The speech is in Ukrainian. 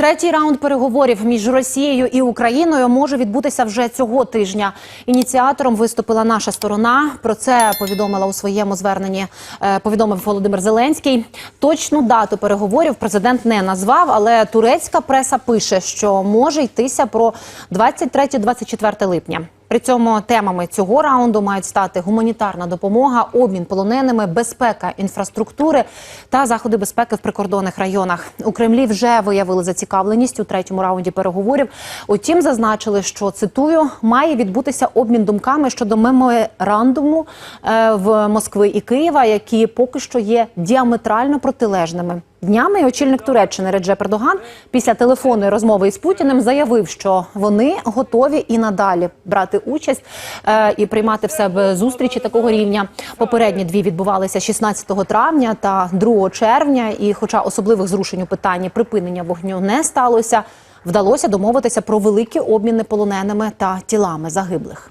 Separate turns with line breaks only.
Третій раунд переговорів між Росією і Україною може відбутися вже цього тижня. Ініціатором виступила наша сторона. Про це повідомила у своєму зверненні. е, Повідомив Володимир Зеленський. Точну дату переговорів президент не назвав, але турецька преса пише, що може йтися про 23-24 липня. При цьому темами цього раунду мають стати гуманітарна допомога, обмін полоненими, безпека інфраструктури та заходи безпеки в прикордонних районах. У Кремлі вже виявили зацікавленість у третьому раунді переговорів. Утім, зазначили, що цитую має відбутися обмін думками щодо меморандуму е, в Москви і Києва, які поки що є діаметрально протилежними. Днями очільник Туреччини Реджеп Ердоган після телефонної розмови із Путіним заявив, що вони готові і надалі брати участь е, і приймати в себе зустрічі такого рівня. Попередні дві відбувалися 16 травня та 2 червня. І, хоча особливих зрушень у питанні припинення вогню не сталося, вдалося домовитися про великі обміни полоненими та тілами загиблих.